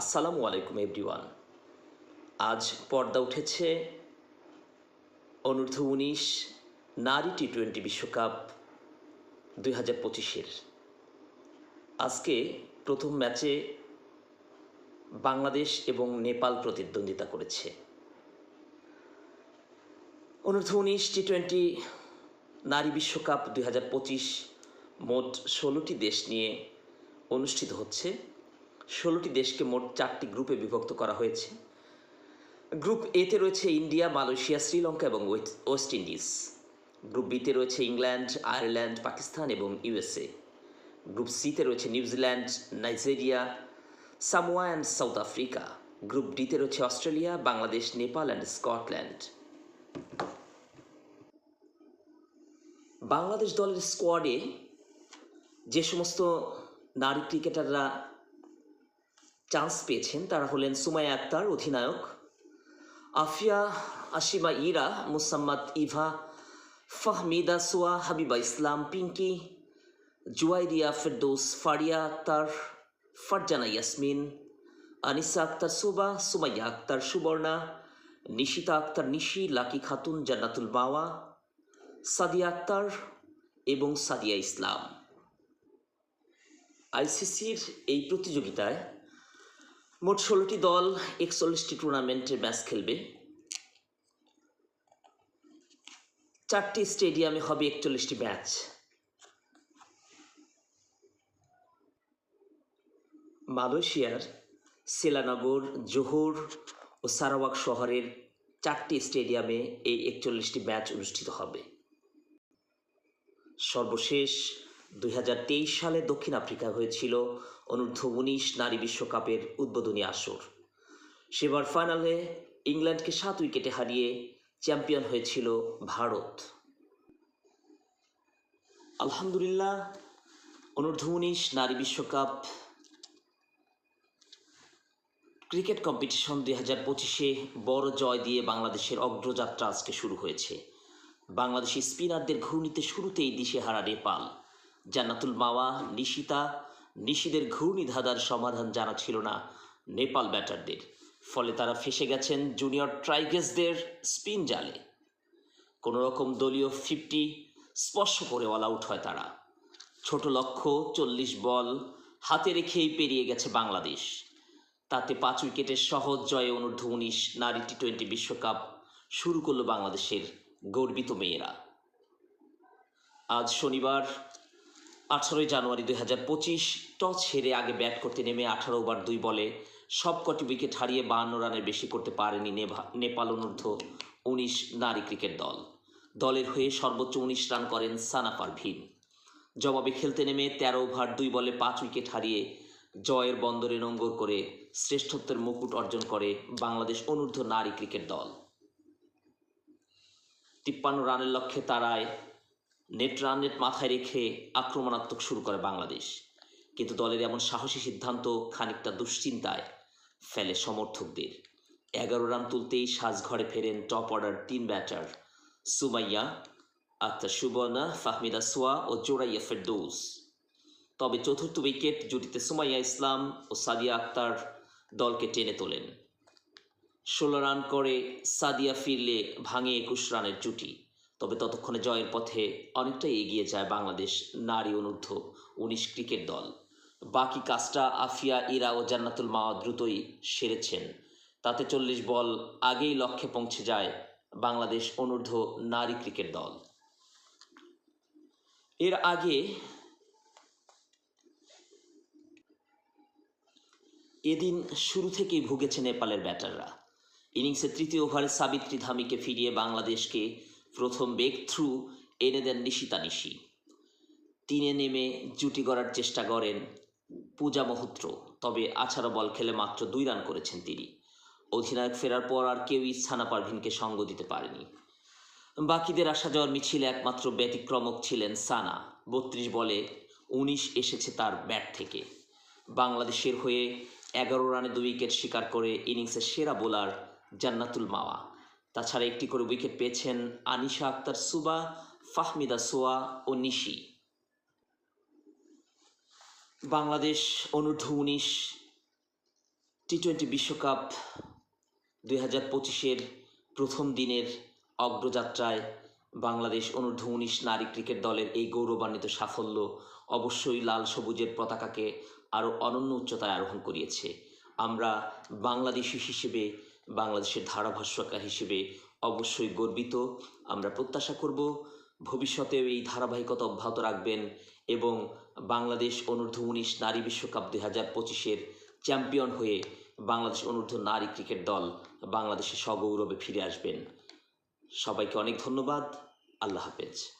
আসসালামু আলাইকুম, এভরিওয়ান। আজ পর্দা উঠেছে অনূর্ধ্ব উনিশ নারী টি টোয়েন্টি বিশ্বকাপ দুই হাজার পঁচিশের। আজকে প্রথম ম্যাচে বাংলাদেশ এবং নেপাল প্রতিদ্বন্দ্বিতা করেছে। অনূর্ধ্ব উনিশ টি টোয়েন্টি নারী বিশ্বকাপ দুই হাজার পঁচিশ মোট ষোলোটি দেশ নিয়ে অনুষ্ঠিত হচ্ছে। ষোলোটি দেশকে মোট চারটি গ্রুপে বিভক্ত করা হয়েছে। গ্রুপ এতে রয়েছে ইন্ডিয়া, মালয়েশিয়া, শ্রীলঙ্কা এবং ওয়েস্ট ইন্ডিজ। গ্রুপ বিতে রয়েছে ইংল্যান্ড, আয়ারল্যান্ড, পাকিস্তান এবং ইউএসএ গ্রুপ সিতে রয়েছে New Zealand Nigeria, Samoa and South group ডিতে রয়েছে Australia, Bangladesh, Nepal and Scotland. Bangladesh দলের স্কোয়াডে যে সমস্ত নারী ক্রিকেটাররা চান্স পেয়েছেন। তারা হলেন সুমাইয়া আক্তার, অধিনায়ক। আফিয়া, আশিমা ইরা, মুসাম্মাদ ইভা, ফাহমিদা সোয়া, হাবিবা ইসলাম, পিঙ্কি, জুয়াইরিয়া ফেরদৌস, ফারিয়া আক্তার, ফারজানা ইয়াসমিন, আনিসা আক্তার সোবা, সুমাইয়া আক্তার সুবর্ণা, নিশিতা আক্তার নিশি, লাকি খাতুন, জান্নাতুল বাওয়া সাদিয়া আক্তার এবং সাদিয়া ইসলাম। আইসিসির এই প্রতিযোগিতায় মোট ষোলোটি দল একচল্লিশটি টুর্নামেন্টের ম্যাচ খেলবে। চারটি স্টেডিয়ামে হবে একচল্লিশটি ম্যাচ। মালয়েশিয়ার সেলানগর জোহর ও সারাওয়াক শহরের চারটি স্টেডিয়ামে এই একচল্লিশটি ম্যাচ অনুষ্ঠিত হবে। সর্বশেষ দুই হাজার তেইশ সালে দক্ষিণ আফ্রিকা হয়েছিল অনূর্ধ্ব উনিশ নারী বিশ্বকাপের উদ্বোধনী আসর। সেবার ফাইনালে ইংল্যান্ডকে সাত উইকেটে হারিয়ে চ্যাম্পিয়ন হয়েছিল ভারত। আলহামদুলিল্লাহ, অনূর্ধ্ব উনিশ নারী বিশ্বকাপ ক্রিকেট কম্পিটিশন দুই হাজার পঁচিশে বড় জয় দিয়ে বাংলাদেশের অগ্রযাত্রা আজকে শুরু হয়েছে। বাংলাদেশি স্পিনারদের ঘূর্ণিতে শুরুতেই দিশেহারা নেপাল। জান্নাতুল মাওয়া, নিশিতা, নিশিদের ঘূর্ণি ধাঁধার সমাধান জানা ছিল না নেপাল ব্যাটারদের। ফলে তারা ফেসে গেছেন জুনিয়র ট্রাইগেসদের স্পিন জালে। কোনো রকম দলীয় ফিফটি স্পর্শ করে অল আউট হয় তারা। ছোট লক্ষ্য, চল্লিশ বল হাতে রেখেই পেরিয়ে গেছে বাংলাদেশ। তাতে পাঁচ উইকেটের সহজ জয়ে অনূর্ধ্ব উনিশ নারী টি টোয়েন্টি বিশ্বকাপ শুরু করল বাংলাদেশের গর্বিত মেয়েরা। আজ শনিবার আঠারোই জানুয়ারি দুই হাজার পঁচিশ টস হেরে আগে ব্যাট করতে নেমে আঠারো ওভার দুই বলে। সবকটি উইকেট হারিয়ে বাহান্ন রানের বেশি করতে পারেনি নেপাল অনূর্ধ্ব উনিশ নারী ক্রিকেট দল। দলের হয়ে সর্বোচ্চ উনিশ রান করেন সানা পারভিন জবাবে খেলতে নেমে তেরো ওভার দুই বলে পাঁচ উইকেট হারিয়ে জয়ের বন্দরে নোঙ্গর করে শ্রেষ্ঠত্বের মুকুট অর্জন করে বাংলাদেশ অনূর্ধ্ব নারী ক্রিকেট দল। তিপ্পান্ন রানের লক্ষ্যে তারায় নেট রান নেট মাথায় রেখে আক্রমণাত্মক শুরু করে বাংলাদেশ। কিন্তু দলের এমন সাহসী সিদ্ধান্ত খানিকটা দুশ্চিন্তায় ফেলে সমর্থকদের। এগারো রান তুলতেই সাজঘরে ফেরেন টপ অর্ডার তিন ব্যাটার সুমাইয়া আক্তার সুবর্ণা, ফাহমিদা সোয়া ও জোরাইয়া ফেরদৌস। তবে চতুর্থ উইকেট জুটিতে সুমাইয়া ইসলাম ও সাদিয়া আক্তার দলকে টেনে তোলেন। ষোলো রান করে সাদিয়া ফিরলে ভাঙে একুশ রানের জুটি। তবে ততক্ষণে জয়ের পথে অনেকটাই এগিয়ে যায় বাংলাদেশ নারী অনূর্ধ্ব উনিশ ক্রিকেট দল। বাকি কাজটা আফিয়া, ইরা ও জান্নাতুল মাওয়া দ্রুতই সেরেছেন। তাতে চল্লিশ বল আগেই লক্ষ্যে পৌঁছে যায় বাংলাদেশ অনূর্ধ্ব নারী ক্রিকেট দল। এর আগে এদিন শুরু থেকেই ভুগেছে নেপালের ব্যাটাররা। ইনিংসের তৃতীয় ওভারে সাবিত্রী ধামিকে ফিরিয়ে বাংলাদেশকে প্রথম বেগ থ্রু এনে দেন নিশিতা নিশি তিনে নেমে জুটি গড়ার চেষ্টা করেন পূজা মহুত্র, তবে আছাড়া বল খেলে মাত্র দুই রান করেছেন তিনি। অধিনায়ক ফেরার পর আর কেউই ছানা পারভিনকে সঙ্গ দিতে পারেনি। বাকিদের আসা যাওয়ার মিছিলে একমাত্র ব্যতিক্রমক ছিলেন সানা। বত্রিশ বলে উনিশ এসেছে তার ব্যাট থেকে। বাংলাদেশের হয়ে এগারো রানে দুই উইকেট শিকার করে ইনিংসের সেরা বোলার জান্নাতুল মাওয়া। তাছাড়া একটি করে উইকেট পেয়েছেন আনিশা আক্তার সুবা, ফাহমিদা সোয়া ও নিশি। বাংলাদেশ অনূর্ধ্ব উনিশ টি টোয়েন্টি বিশ্বকাপ দুই হাজার পঁচিশের প্রথম দিনের অগ্রযাত্রায় বাংলাদেশ অনূর্ধ্ব উনিশ নারী ক্রিকেট দলের এই গৌরবান্বিত সাফল্য অবশ্যই লাল সবুজের পতাকাকে আরও অনন্য উচ্চতায় আরোহণ করিয়েছে। আমরা বাংলাদেশি হিসেবে বাংলাদেশের ধারাভাষ্যকার হিসেবে অবশ্যই গর্বিত। আমরা প্রত্যাশা করব ভবিষ্যতেও এই ধারাবাহিকতা অব্যাহত রাখবেন এবং বাংলাদেশ অনূর্ধ্ব উনিশ নারী বিশ্বকাপ দুই হাজার পঁচিশের চ্যাম্পিয়ন হয়ে বাংলাদেশ অনূর্ধ্ব নারী ক্রিকেট দল বাংলাদেশে সগৌরবে ফিরে আসবেন। সবাইকে অনেক ধন্যবাদ। আল্লাহ হাফেজ।